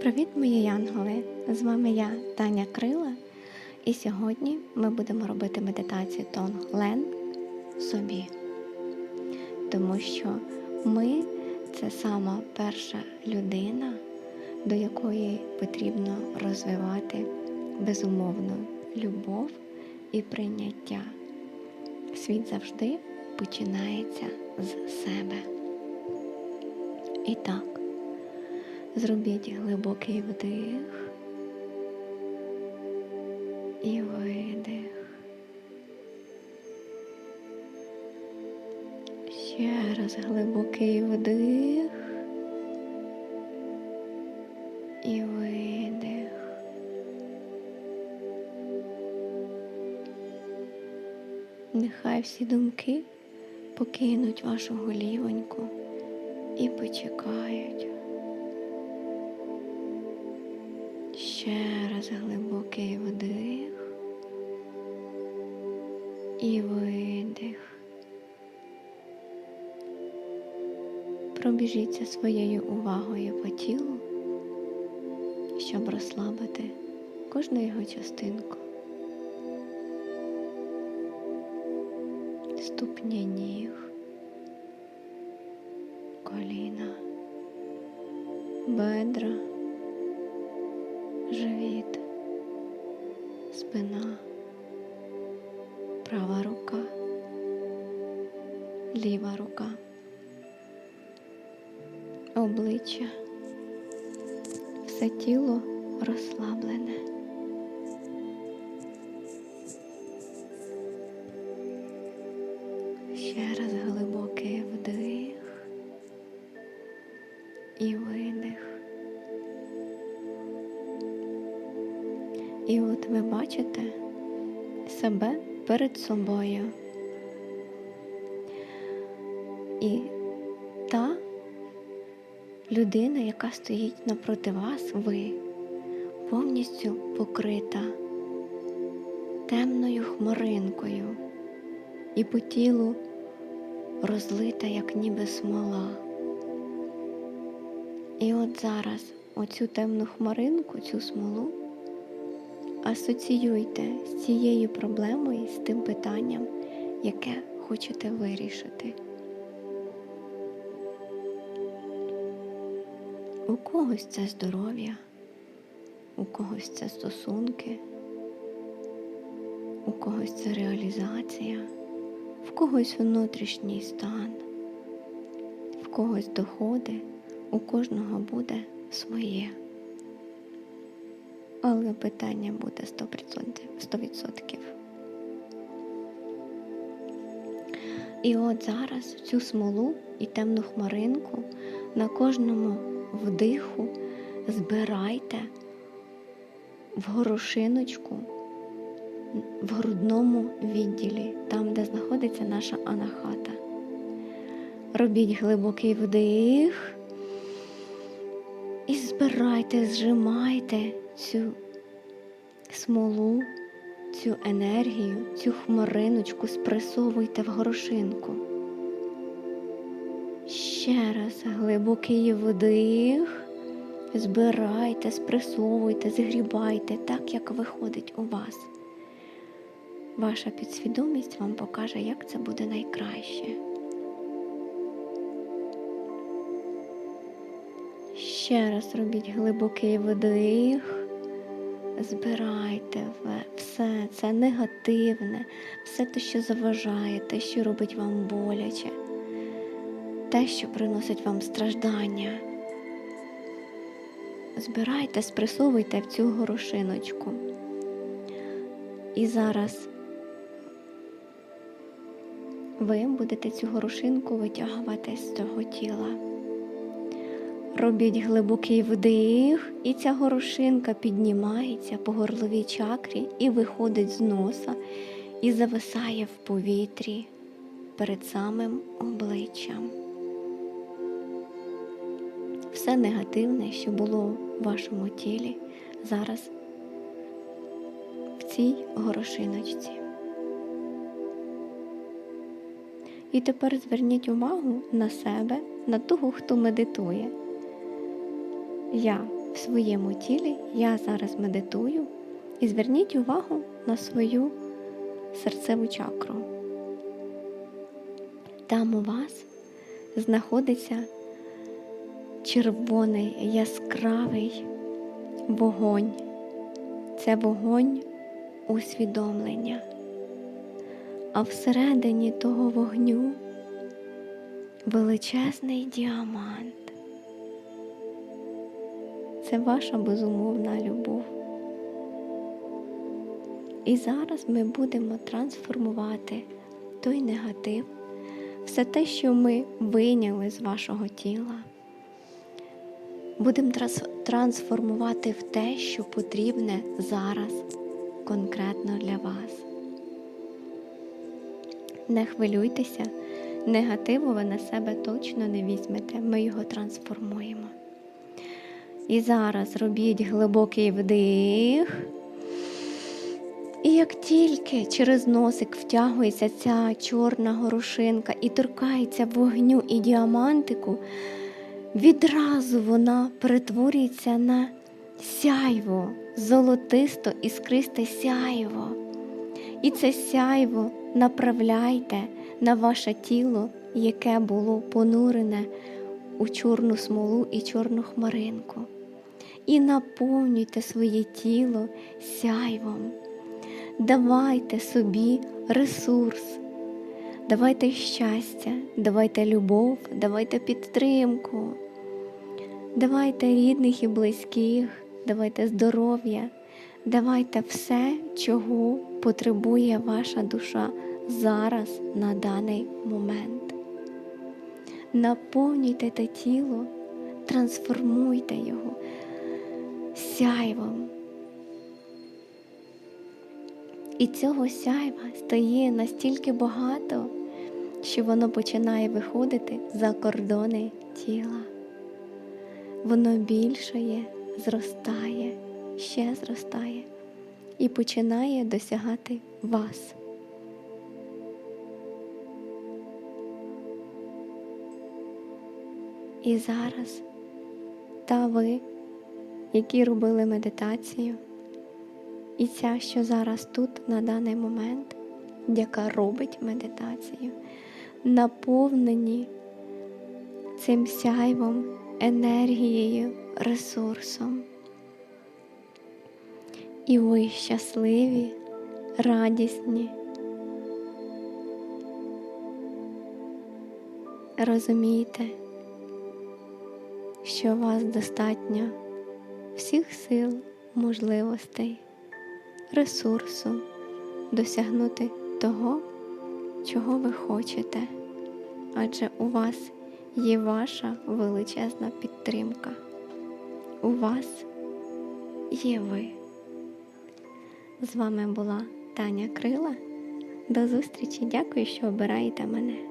Привіт, мої янголи! З вами я, Таня Крила, і сьогодні ми будемо робити медитацію Тонг Лен собі. Тому що ми це сама перша людина, до якої потрібно розвивати безумовну любов і прийняття. Світ завжди починається з себе. І так. Зробіть глибокий вдих і видих. Ще раз глибокий вдих і видих. Нехай всі думки покинуть вашу голівоньку і почекають. Глибокий вдих і видих. Пробіжіться своєю увагою по тілу, щоб розслабити кожну його частинку. Ступні ніг, коліна, бедра живіт, спина, права рука, ліва рука, обличчя, все тіло розслаблене. Перед собою. І та людина, яка стоїть напроти вас, ви повністю покрита темною хмаринкою і по тілу розлита, як ніби смола. І от зараз оцю темну хмаринку, цю смолу асоціюйте з цією проблемою, з тим питанням, яке хочете вирішити. У когось це здоров'я, у когось це стосунки, у когось це реалізація, в когось внутрішній стан, в когось доходи, у кожного буде своє. Але питання буде 100%. І от зараз цю смолу і темну хмаринку на кожному вдиху збирайте в горошиночку в грудному відділі, там, де знаходиться наша анахата. Робіть глибокий вдих і збирайте, зжимайте цю смолу, цю енергію, цю хмариночку спресовуйте в горошинку. Ще раз глибокий вдих, збирайте, спресовуйте, згрібайте так, як виходить у вас. Ваша підсвідомість вам покаже, як це буде найкраще. Ще раз робіть глибокий вдих. Збирайте все це негативне, все те, що заважає, те, що робить вам боляче, те, що приносить вам страждання. Збирайте, спресовуйте в цю горошиночку. І зараз ви будете цю горошинку витягувати з цього тіла. Робіть глибокий вдих, і ця горошинка піднімається по горловій чакрі і виходить з носа і зависає в повітрі перед самим обличчям. Все негативне, що було в вашому тілі, зараз в цій горошиночці. І тепер зверніть увагу на себе, на того, хто медитує. Я в своєму тілі. Я зараз медитую і зверніть увагу на свою серцеву чакру. Там у вас знаходиться червоний яскравий вогонь. Це вогонь усвідомлення. А всередині того вогню величезний діамант. Це ваша безумовна любов. І зараз ми будемо трансформувати той негатив, все те, що ми вийняли з вашого тіла. Будемо трансформувати в те, що потрібне зараз конкретно для вас. Не хвилюйтеся, негативу ви на себе точно не візьмете, ми його трансформуємо. І зараз робіть глибокий вдих. І як тільки через носик втягується ця чорна горошинка і торкається вогню і діамантику, відразу вона перетворюється на сяйво, золотисто іскристе сяйво. І це сяйво направляйте на ваше тіло, яке було понурене у чорну смолу і чорну хмаринку. І наповнюйте своє тіло сяйвом. Давайте собі ресурс, давайте щастя, давайте любов, давайте підтримку, давайте рідних і близьких, давайте здоров'я, давайте все, чого потребує ваша душа зараз на даний момент. Наповнюйте те тіло, трансформуйте його сяйвом. І цього сяйва стає настільки багато, що воно починає виходити за кордони тіла. Воно більшає, зростає, ще зростає і починає досягати вас. І зараз та ви, які робили медитацію, і ця, що зараз тут на даний момент, яка робить медитацію, наповнені цим сяйвом, енергією, ресурсом. І ви щасливі, радісні. Розумієте, що вас достатньо всіх сил, можливостей, ресурсу досягнути того, чого ви хочете, адже у вас є ваша величезна підтримка. У вас є ви. З вами була Таня Крила. До зустрічі. Дякую, що обираєте мене.